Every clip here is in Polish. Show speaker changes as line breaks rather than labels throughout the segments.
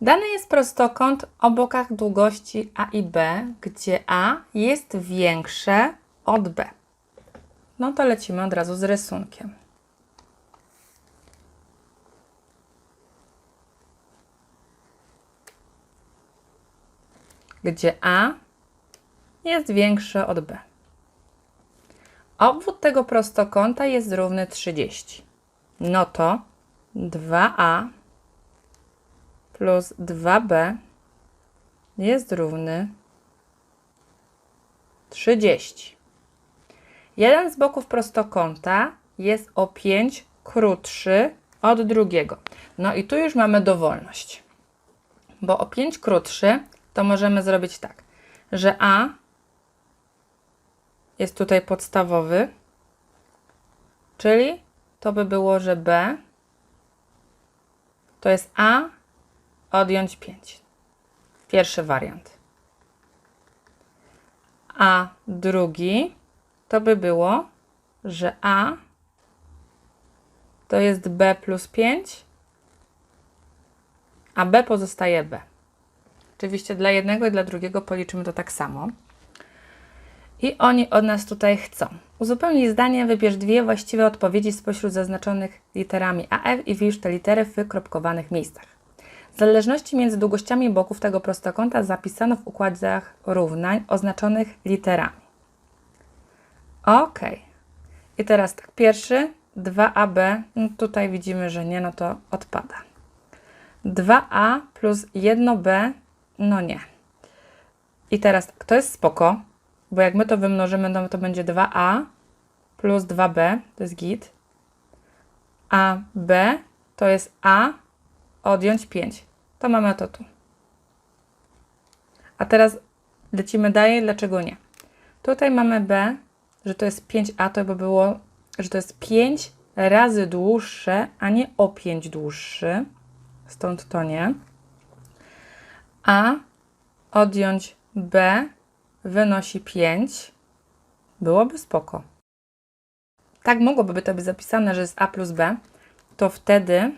Dany jest prostokąt o bokach długości A i B, gdzie A jest większe od B. No to lecimy od razu z rysunkiem. Gdzie A jest większe od B. Obwód tego prostokąta jest równy 30. No to 2A plus 2b jest równy 30. Jeden z boków prostokąta jest o 5 krótszy od drugiego. No i tu już mamy dowolność. Bo o 5 krótszy to możemy zrobić tak, że A jest tutaj podstawowy, czyli to by było, że B to jest A odjąć 5. Pierwszy wariant. A drugi to by było, że A to jest B plus 5, a B pozostaje B. Oczywiście dla jednego i dla drugiego policzymy to tak samo. I oni od nas tutaj chcą. Uzupełnij zdanie, wybierz dwie właściwe odpowiedzi spośród zaznaczonych literami AF i wpisz te litery w wykropkowanych miejscach. Zależności między długościami boków tego prostokąta zapisano w układach równań oznaczonych literami. Ok. I teraz tak, pierwszy 2AB, no tutaj widzimy, że nie, no to odpada. 2A plus 1B, no nie. I teraz tak, to jest spoko, bo jak my to wymnożymy, no to będzie 2A plus 2B, to jest git. A B to jest A odjąć 5. To mamy to tu. A teraz lecimy dalej, dlaczego nie? Tutaj mamy B, że to jest 5A, to by było, że to jest 5 razy dłuższe, a nie o 5 dłuższy. Stąd to nie. A odjąć B wynosi 5. Byłoby spoko. Tak mogłoby to być zapisane, że jest A plus B. To wtedy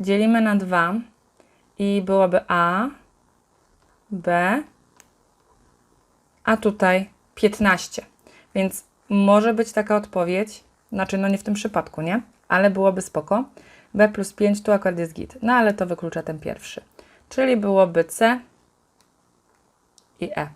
dzielimy na 2 i byłoby A, B, a tutaj 15. Więc może być taka odpowiedź, znaczy no nie w tym przypadku, nie? Ale byłoby spoko. B plus 5 tu akurat jest git. No ale to wyklucza ten pierwszy. Czyli byłoby C i E.